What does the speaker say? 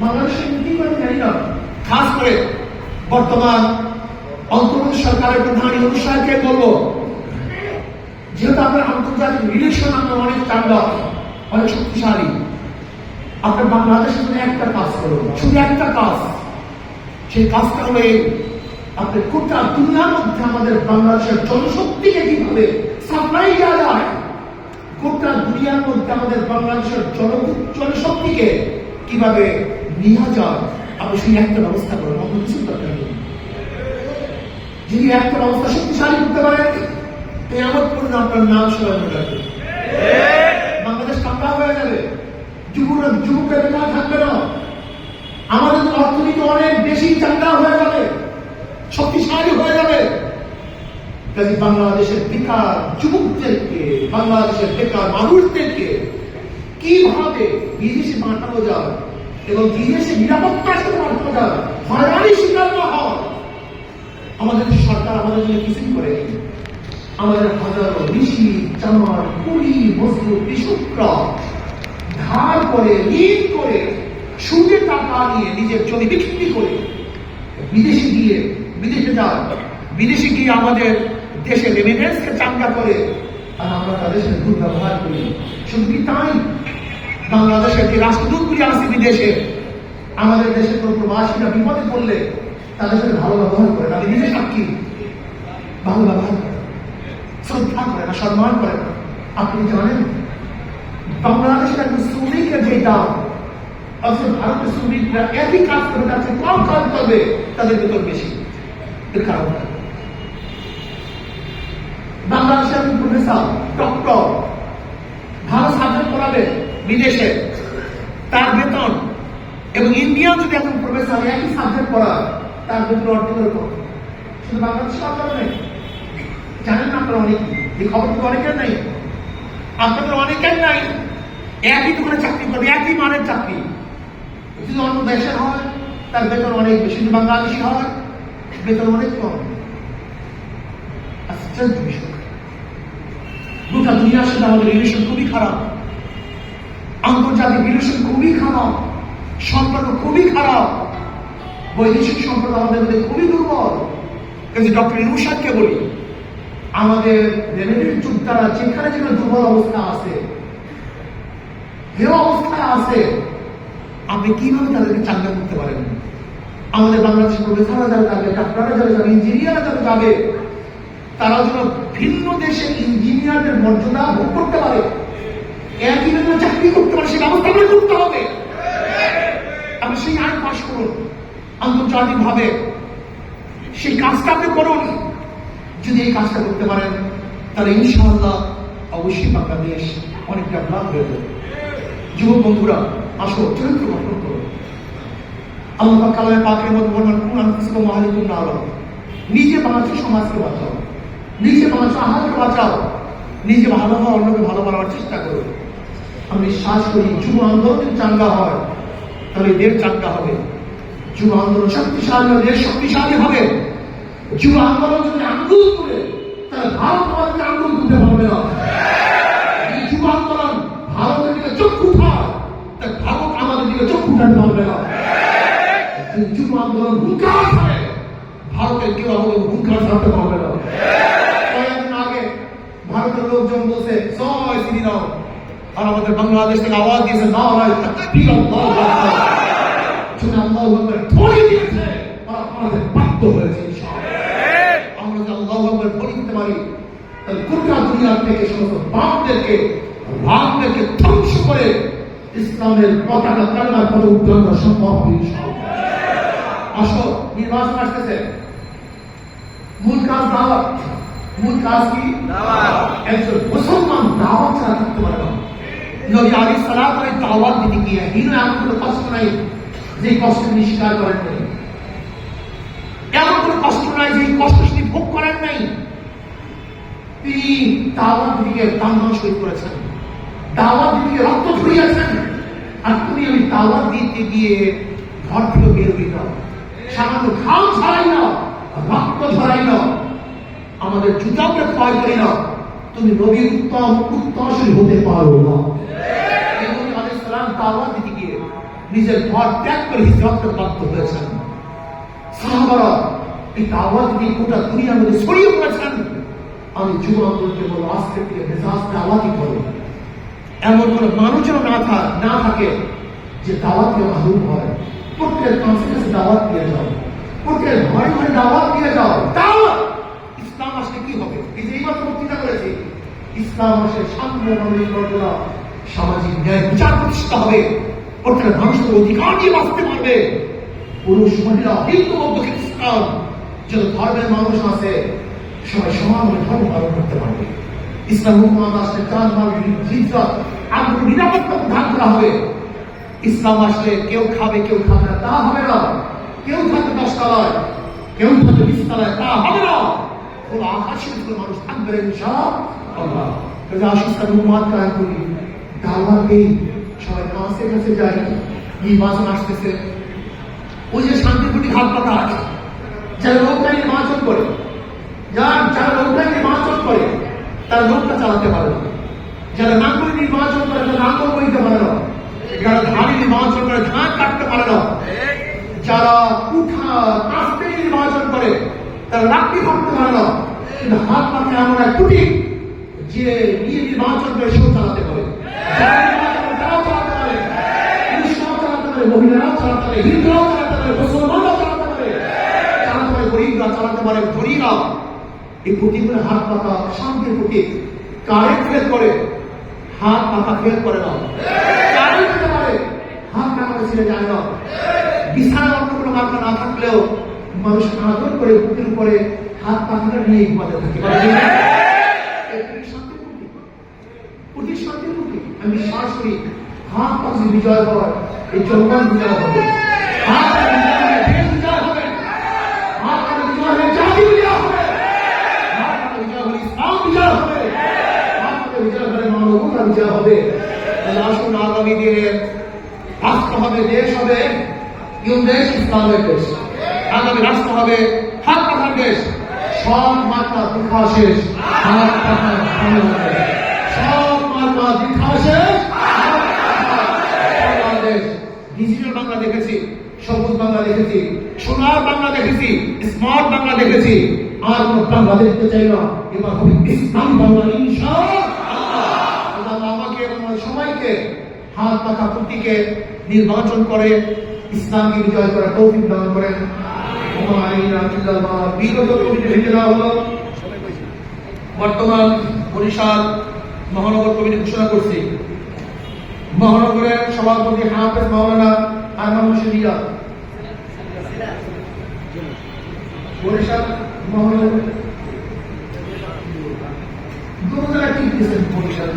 বাংলাদেশের কি করে জানি না খাস করে বর্তমান অন্তর্বর্তী সরকারের প্রধান ইউনুস সাহেবকে বলব, যেহেতু আপনার আন্তর্জাতিক রিলেশন আপনার অনেক চাঙ্গা, অনেক শক্তিশালী আপনার বাংলাদেশে শুধু একটা কাজ করুন, শুধু একটা কাজ। সেই কাজটা হলো আপনি গোটা দুনিয়ার মধ্যে আমাদের বাংলাদেশের জনশক্তিকে কীভাবে সাপ্লাই দেওয়া যায়, গোটা দুনিয়ার মধ্যে আমাদের বাংলাদেশের জন জনশক্তিকে কীভাবে যায় আপনি সেই একটা ব্যবস্থা করুন অন্য কিছু দরকার নেই যদি একটা ব্যবস্থা শক্তিশালী করতে পারেন এই আমার পূর্ণ আপনার নাম সবাই মনে রাখবে বাংলাদেশ ঠান্ডা হয়ে যাবে। যুবকরা যুবকরা বেকার থাকবে না। আমাদের অর্থনীতি অনেক বেশি চাঙ্গা হয়ে যাবে, শক্তিশালী হয়ে যাবে। কাজে বাংলাদেশের বেকার যুবকদেরকে, বাংলাদেশের বেকার মানুষদেরকে কীভাবে বিদেশে পাঠানো যায় এবং বিদেশে নিরাপত্তার সাথে যায় হয়রানি শিকার না হয় আমাদের সরকার আমাদের জন্য কিছুই করেনি আমাদের হাজারো ঋষি চামার কুড়ি মজদুর কৃষকরা ধার করে, ঋণ করে, সুদে টাকা নিয়ে নিজের জমি বিক্রি করে। বিদেশে গিয়ে, বিদেশে যায় বিদেশে গিয়ে আমাদের দেশের রেমিনেন্সকে চাঙ্গা করে। আর আমরা তাদের সাথে দুর্ব্যবহার করি। শুধু কি তাই? বাংলাদেশের যে রাষ্ট্রদূতগুলি আছে বিদেশে, আমাদের দেশের কোনো প্রবাসীরা বিপদে পড়লে তাদের সাথে ভালো ব্যবহার করে তাদের নিজে সাক্ষী ভালো ব্যবহার করে শ্রদ্ধা করে না, সম্মান করে না। আপনি জানেন? বাংলাদেশের একজন শ্রমিকের যে দাম অথচ ভারতের শ্রমিকরা একই কাজ করে চেয়ে কম কাজ করবে, তাদের বেতন বেশি। এর কারণ? বাংলাদেশের একজন প্রফেসর, ডক্টর, ভালো সাবজেক্ট পড়াবে বিদেশে, তার বেতন এবং ইন্ডিয়ান যদি একজন প্রফেসর একই সাবজেক্ট পড়া, তার বেতন অর্ধেকের কম শুধু বাংলাদেশে আপনারা নেই জানেন না আপনারা অনেক, এই খবর তো অনেকের নাই। আপনাদের অনেকের নাই, একই দোকানে চাকরি করবে একই মানের চাকরি। যদি অন্য দেশের হয়, তার বেতন অনেক বেশি, যদি বাংলাদেশি হয়, বেতন অনেক কম। আশ্চর্য বিষয়। গোটা দুনিয়ার সাথে আমাদের রিলেশন খুবই খারাপ। আন্তর্জাতিক রিলেশন খুবই খারাপ, সম্পর্ক খুবই খারাপ। বৈদেশিক সম্পর্ক আমাদের মধ্যে খুবই দুর্বল। কিন্তু ডক্টর ইনুসাদকে বলি, আমাদের রেমিডির যোদ্ধারা যেখানে যেখানে দুর্বল অবস্থা আছে, হেও অবস্থায় আছে, আপনি কীভাবে তাদেরকে চাঙ্গা করতে পারেন? আমাদের বাংলাদেশের প্রফেসররা যারা যাবে ডাক্তাররা যারা যাবে ইঞ্জিনিয়াররা যারা যাবে তারা যেন ভিন্ন দেশে ইঞ্জিনিয়ারদের মর্যাদা ভোগ করতে পারে। একই জন্য চাকরি করতে পারে, সে ব্যবস্থা করে করতে হবে। আপনি সেই আইন পাশ করুন আন্তর্জাতিক ভাবে সেই কাজটা আপনি করুন। যদি এই কাজটা করতে পারেন, তাহলে ইনশাআল্লাহ অবশ্যই বাংলাদেশ অনেক ডেভেলপ হয়ে যাবে। যুবক বন্ধুরা, আসো, চরিত্র গঠন করো আল্লাহ কালামে পাকের মধ্যে বলবেন কোন আনফুসিকুম ওয়াহলিকুম নারা নিজে বাঁচো সমাজকে বাঁচাও। নিজে বাঁচো আহারকে বাঁচাও। নিজে ভালো হওয়া, অন্যকে ভালো বানাবার চেষ্টা করো আমি বিশ্বাস করি, যুব আন্দোলন চাঙ্গা হয়। তাহলে দেশ চাঙ্গা হবে। যুব আন্দোলন শক্তিশালী হলে দেশ শক্তিশালী হবে। যুব আন্দোলন যদি আঙ্গুল তুলে, তাহলে ভারত আমাদেরকে আঙ্গুল তুলতে পারবে না। যুব আন্দোলন ভারতের দিকে চক্ষু উঠায় তা ভারত আমাদের দিকে চক্ষু উঠাতে পারবে না। যুব আন্দোলন হুঙ্কার ছাড়ে ভারতের কেউ আমাদের হুঙ্কার ছাড়তে পারবে না। কয়েকদিন আগে ভারতের লোকজন বলছে, জয় শ্রীরাম। আর আমাদের বাংলাদেশ থেকে আওয়াজ দিয়েছে না হয় তাকবীর আল্লাহু আকবার। শুনে আল্লাহু আকবার ধ্বনি দিয়েছে আর আমাদের বাধ্য হয়েছে আমরা যদি আল্লাহু আকবার ধ্বনি দিতে পারি তাহলে গোটা দুনিয়ার থেকে সমস্ত বাপদেরকে রামদেরকে ধ্বংস করে ইসলামের পতাকা কান্নার পথে উদ্ধার করা সম্ভব হবে আসো নির্বাচন আসতেছে। মূল কাজ দাওয়াত। মূল কাজ কি? একজন মুসলমান দাওয়াত ছাড়া থাকতে পারে না। নবী আলী সালাম ওই দাওয়াত দিতে গিয়ে হিন এমন কোনো কষ্ট নাই যে কষ্ট তিনি করেন নাই। এমন কোনো কষ্ট নাই যে কষ্ট তিনি ভোগ করেন নাই। তিনি দাওয়াত দিকে দাম শহীদ করেছেন। দাওয়াত দিকে রক্ত ঝরিয়েছেন আর তুমি আমি দাওয়াত দিতে গিয়ে ঘর থেকে বের হয়ে যাও। সামান্য ঘাম ছড়াই না রক্ত ছড়াই না আমাদের জুতাকে ক্ষয় করি না তুমি নবী উত্তম উত্তরশীল হতে পারো না। দিতে গিয়ে নিজের ঘর ত্যাগ করে হিজরতের বাধ্য হয়েছেন। সাহাবারা এই দাওয়াত নিয়ে গোটা দুনিয়ার মধ্যে ছড়িয়ে পড়েছেন। আমি যুব আন্দোলনকে বলব আজকে থেকে মেজাজ দাওয়াতি করো এমন কোন মানুষ না থাক না থাকে যে দাওয়াতি মাহরুম হয়। প্রত্যেক কাছে দাওয়াত দিয়ে যাও। প্রত্যেক ঘরে ঘরে দাওয়াত দিয়ে যাও। দাওয়াত! ইসলাম আসলে কি হবে? এই যে এইমাত্র বক্তৃতা করেছি, ইসলাম আসলে নাগরিক করা সামাজিক ন্যায় বিচার প্রতিষ্ঠা হবে। প্রত্যেক মানুষের অধিকার নিয়ে বাঁচতে পারবে। পুরুষ, মহিলা হিন্দু বৌদ্ধ, খ্রিস্টান, যত ধর্মের মানুষ আছে, সবাই সমানভাবে ধর্ম পালন করতে পারবে। ইসলাম হুকুমাত আসলে মাল হিজরত আগ্রহ, নিরাপত্তা প্রদান করা হবে। ইসলাম আসলে কেউ খাবে কেউ খাবে না, তা হবে না। কেউ থাকবে দশতলায়, কেউ থাকবে বিশতলায় তা হবে না। খোলা আকাশের মানুষ থাকবে ইনশাআল্লাহ। কাজে আসিস করি দাওয়াত দেই সবাই কাছে কাছে যাই নির্বাচন আসতেছে। ওই যে শান্তিপুটি ঘাট পাতা আছে, যারা লোকটা নির্বাচন করে, যার যারা লোকটা নির্বাচন করে, তারা লোকটা চালাতে পারে না। যারা নাঙ্গল নির্বাচন করে, তারা নাঙ্গল বইতে পারে না। যারা ধানি নির্বাচন করে ধান কাটতে পারে না। যারা কুঠা কাস্তে নির্বাচন করে, তারা লাকড়ি কাটতে পারে না। কিন্তু হাত পাতে এমন এক কুটি যে নিয়ে নির্বাচন করে, সেও চালাতে পারে। মহিলারাও চালাতে পারে হিন্দুরাও হাত পাতা শান্তির প্রতীক কারেন্ট ফেল করে হাত পাতা ফেল করে না কারেন্ট হাত পাতা ছেড়ে যায় না বিছানা মানুষ আদর করে বুকের উপরে হাত পাখাটা নিয়ে ঘুমাতে। আমি বিশ্বাস করি, হাত পাশে বিজয় হয় এই জনগণ বিজয় হবে। হাত হবে আসুন হবে, দেশ হবে দেশ আগামী রাষ্ট্র হবে হাত দেশ। সব মাত্রা দীক্ষা শেষ পাখা বাংলাদেশ সব মাত্রা দীক্ষা শেষ হাত পাখা বাংলাদেশ ডিজিটাল বাংলা দেখেছি সবুজ বাংলা দেখেছি সোনার বাংলা দেখেছি স্মার্ট বাংলা দেখেছি। আর কোন বাংলা দেখতে চাই না। এবার হবে ইসলাম বাংলা, ইনশাআল্লাহ। আমাকে এবং সবাইকে হাত পাখা প্রতীকে নির্বাচন করে, ইসলামকে বিজয় করার তৌফিক দান করেন। বর্তমান বরিশাল মহানগর কমিটি ঘোষণা করছি। মহানগরের সভাপতি হাফেজ মাওলানা আরমান হোসেন বরিশাল মহলের দু জায়গায় ঠিক দিয়েছেন বরিশাল?